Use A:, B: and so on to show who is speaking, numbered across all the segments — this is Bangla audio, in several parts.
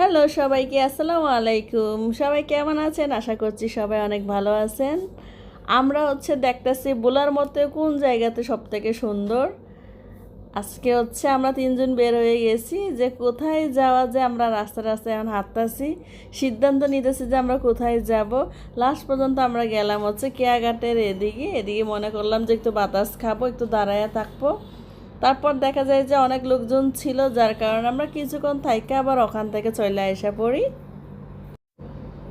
A: হ্যালো সবাইকে, আসসালামু আলাইকুম। সবাই কেমন আছেন? আশা করছি সবাই অনেক ভালো আছেন। আমরা হচ্ছে দেখতেছি বোলার মধ্যে কোন জায়গাতে সব থেকে সুন্দর। আজকে হচ্ছে আমরা তিনজন বের হয়ে গেছি যে কোথায় যাওয়া যায়, আমরা রাস্তা রাস্তায় এখন হাঁটতেছি। সিদ্ধান্ত নিতেছি যে আমরা কোথায় যাব। লাস্ট পর্যন্ত আমরা গেলাম হচ্ছে কেয়াঘাটের এদিকে। এদিকে মনে করলাম যে একটু বাতাস খাব, একটু দাঁড়ায় থাকব। তারপর দেখা যায় যে অনেক লোকজন ছিল, যার কারণে আমরা কিছুক্ষণ থাইকে আবার ওখান থেকে চলে আসা পড়ি।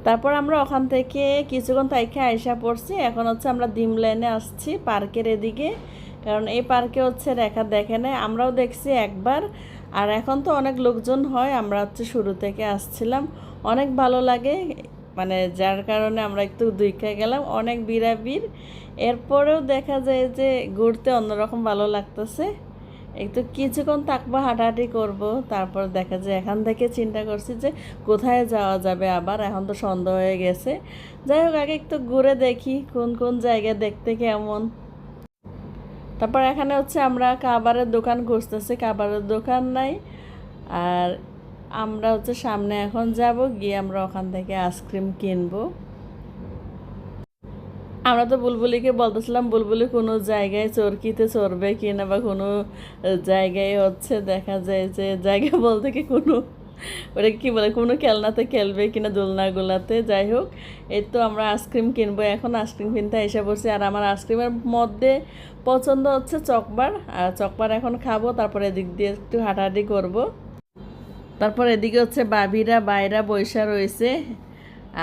A: তারপর আমরা ওখান থেকে কিছুক্ষণ থাইকে আইসা পড়ছি। এখন হচ্ছে আমরা ডিম লাইনে আসছি পার্কের এদিকে, কারণ এই পার্কে হচ্ছে রেখা দেখে নেয় আমরাও দেখছি একবার। আর এখন তো অনেক লোকজন হয়, আমরা হচ্ছে শুরু থেকে আসছিলাম। অনেক ভালো লাগে মানে যার কারণে আমরা একটু দুইখা গেলাম, অনেক বিড়াবিড়। এরপরেও দেখা যায় যে ঘুরতে অন্যরকম ভালো লাগতেছে। একটু কিছুক্ষণ থাকব, হাঁটাহাঁটি করব, তারপর দেখা যায় এখান থেকে চিন্তা করছি যে কোথায় যাওয়া যাবে আবার, এখন তো সন্ধ্যা হয়ে গেছে। যাই হোক, আগে একটু ঘুরে দেখি কোন কোন জায়গায় দেখতে কেমন। তারপর এখানে হচ্ছে আমরা খাবারের দোকান খুঁজতেছি, খাবারের দোকান নাই। আর আমরা হচ্ছে সামনে এখন যাব, গিয়ে আমরা ওখান থেকে আইসক্রিম কিনবো। আমরা তো বুলবুলিকে বলতেছিলাম, বুলবুলি কোনো জায়গায় চরকিতে চড়বে কিনা বা কোনো জায়গায় হচ্ছে দেখা যায় যে জায়গা বলতে কি কোনো, ওটা কি বলে, কোনো খেলনাতে খেলবে কিনা দোলনাগুলাতে? যাই হোক, এই তো আমরা আইসক্রিম কিনবো, এখন আইসক্রিম কিনতে এসে বসছি আর আমার আইসক্রিমের মধ্যে পছন্দ হচ্ছে চকবার, আর চকবার এখন খাব, তারপরে এদিক দিয়ে একটু হাঁটাহাঁটি করব। তারপর এদিকে হচ্ছে বাবিরা, বাইরা বৈশা রয়েছে।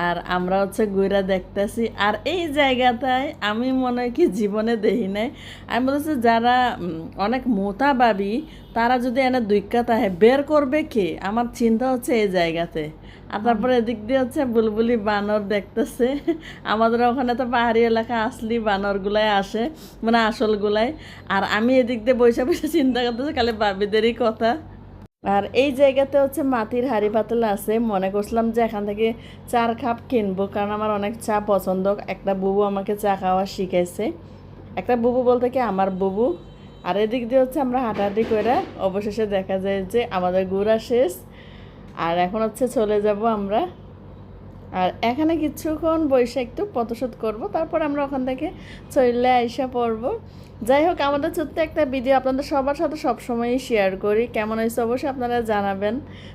A: আর আমরা হচ্ছে গুইরা দেখতেছি। আর এই জায়গাটায় আমি মনে হয় কি জীবনে দেখি নাই। আমি বলছি যারা অনেক মোটা বাবি তারা যদি এনে দুইকা তাহে বের করবে কে? আমার চিন্তা হচ্ছে এই জায়গাতে। আর তারপরে এদিক দিয়ে হচ্ছে বুলবুলি বানর দেখতেছে। আমাদের ওখানে তো পাহাড়ি এলাকা আসলি বানরগুলাই আসে মানে আসলগুলাই। আর আমি এদিক দিয়ে বসে বসে চিন্তা করতেছি খালি বাবিদেরই কথা। আর এই জায়গাতে হচ্ছে মাটির হাড়ি পাতলা আছে। মনে করছিলাম যে এখান থেকে চার কাপ কিনবো, কারণ আমার অনেক চা পছন্দ। একটা বুবু আমাকে চা খাওয়া শিখাইছে। একটা বুবু বলতে কি আমার বুবু। আর এদিক দিয়ে হচ্ছে আমরা হাঁটাহাঁটি করে অবশেষে দেখা যায় যে আমাদের ঘোরা শেষ। আর এখন হচ্ছে চলে যাব আমরা আর এখানে কিছুক্ষণ বসে একটু ফটোশ্যুট করব, তারপর আমরা ওখান থেকে চলে আইসা পড়ব। যাই হোক, আমাদের ছোট্ট একটা ভিডিও আপনাদের সবার সাথে সবসময়ই শেয়ার করি। কেমন হয়েছে অবশ্যই আপনারা জানাবেন।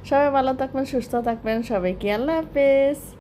A: সবাই ভালো থাকবেন, সুস্থ থাকবেন। সবাইকে আল্লাহ হাফেজ।